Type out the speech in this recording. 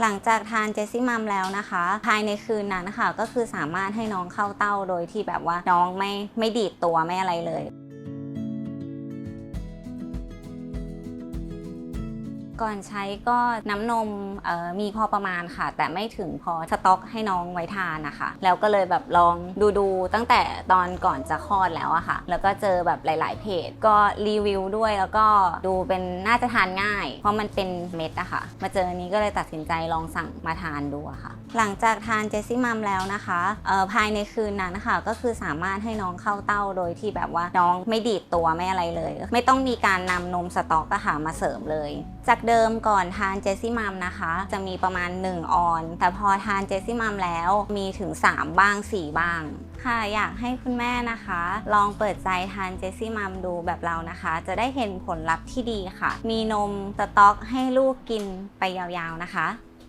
หลังจากทานเจสซี่มัมแล้วนะคะ ภายในคืนนั้นค่ะก็คือสามารถให้น้องเข้าเต้าโดยที่แบบว่าน้องไม่ไม่ดีดตัวไม่อะไรเลย ก่อนใช้ก็น้ำนมออมีพอประมาณค่ะ แต่ไม่ถึงพอสต็อกให้น้องไว้ทานนะคะ แล้วก็เลยแบบลองดูดูตั้งแต่ตอนก่อนจะคลอดแล้วอะค่ะ แล้วก็เจอแบบหลาย ๆ เพจ ก็รีวิวด้วยแล้วก็ดูเป็นน่าจะทานง่าย เพราะมันเป็นเม็ดอะค่ะ มาเจออันนี้ก็เลยตัดสินใจลองสั่งมาทานดูอะค่ะ หลังจากทานเจสซี่มัมแล้วนะคะภายในคืนนั้นค่ะ ก็คือสามารถให้น้องเข้าเต้าโดยที่แบบว่าน้องไม่ดีดตัวไม่อะไรเลย ไม่ต้องมีการนำนมสต๊อกอะค่ะมาเสริมเลย จากเดิมก่อนทานเจสซี่มัมนะคะ จะมีประมาณ 1 ออน แต่พอทานเจสซี่มัมแล้วมีถึง 3 บ้าง 4 บ้าง ค่ะอยากให้คุณแม่นะคะ ลองเปิดใจทานเจสซี่มัมดูแบบเรานะคะ จะได้เห็นผลลัพธ์ที่ดีค่ะ มีนมสต๊อกให้ลูกกินไปยาวๆนะคะ